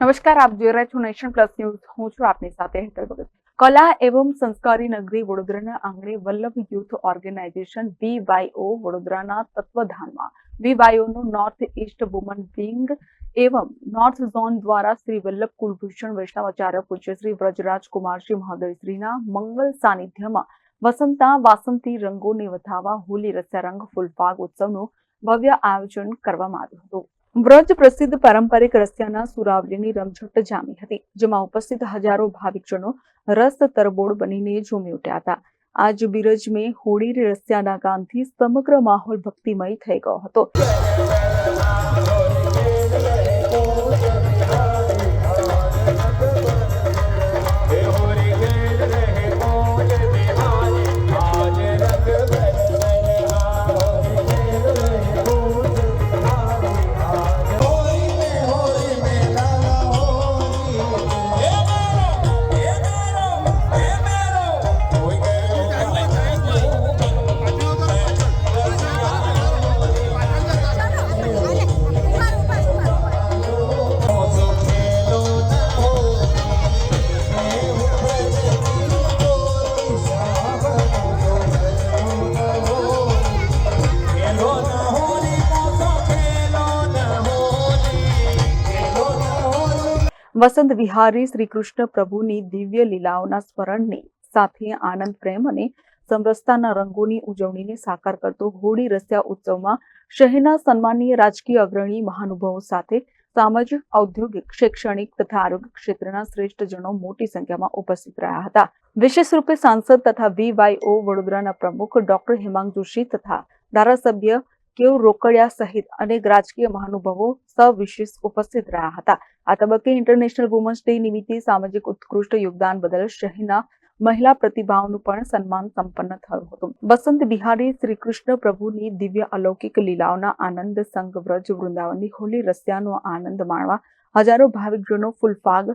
નમસ્કાર, આપ જોઈ રહ્યા છો નેશન પ્લસ ન્યૂઝ. હું છું આપની સાથે હેતલ ભગત. કલા એવં સંસ્કારી નગરી વડોદરાના આંગણે વલ્લભ યુથ ઓર્ગેનાઇઝેશન વીવાયઓ વડોદરાના તત્વધાનમાં વીવાયઓનું નોર્થ ઇસ્ટ વુમન વિંગ એવમ નોર્થ ઝોન દ્વારા શ્રી વલ્લભ કુલભૂષણ વૈષ્ણવાચાર્ય પૂજ્ય શ્રી વ્રજરાજ કુમારશ્રી મહોદયશ્રીના મંગલ સાનિધ્યમાં વસંતા વાસંતી રંગોને વધાવા હોલી રસ્યારંગ ફૂલફાગ ઉત્સવનું ભવ્ય આયોજન કરવામાં આવ્યું હતું. વ્રજ પ્રસિદ્ધ પારંપરિક રસિયાના સુરાવલીની રમઝટ જામી હતી, જેમાં ઉપસ્થિત હજારો ભાવિકજનો રસ તરબોળ બનીને ઝૂમી ઉઠ્યા હતા. આજ બિરજ મેં હોળી રસિયાના ગાનથી સમગ્ર માહોલ ભક્તિમય થઈ ગયો હતો. વસંત વિહારી શ્રી કૃષ્ણ પ્રભુની દિવ્ય લીલાઓના સ્મરણની સાથે આનંદ, પ્રેમ અને સમરસતાના રંગોની ઉજવણીને સાકાર કરતો હોળી રસ્યા ઉત્સવમાં શહેરના સન્માનીય રાજકીય અગ્રણી મહાનુભાવો સાથે સામાજિક, ઔદ્યોગિક, શૈક્ષણિક તથા આરોગ્ય ક્ષેત્રના શ્રેષ્ઠ જનો મોટી સંખ્યામાં ઉપસ્થિત રહ્યા હતા. વિશેષ રૂપે સાંસદ તથા વીવાયઓ વડોદરાના પ્રમુખ ડોક્ટર હેમાંગ જોશી તથા ધારાસભ્ય કેવ રોકડિયા સહિત અનેક રાજકીય મહાનુભાવો સવિશેષ ઉપસ્થિત રહ્યા હતા. આ તબક્કે ઇન્ટરનેશનલ વુમન્સ ડે નિમિત્તે સામાજિક ઉત્કૃષ્ટ યોગદાન બદલ શહેરના મહિલા પ્રતિભાઓનું પણ સન્માન સંપન્ન થયું હતું. બસંત બિહારી શ્રી કૃષ્ણ પ્રભુની દિવ્ય અલૌકિક લીલાઓના આનંદ સંગ વ્રજ વૃંદાવનની હોલી રસ્યાનો આનંદ માણવા હજારો ભાવિકજનો ફૂલફાગ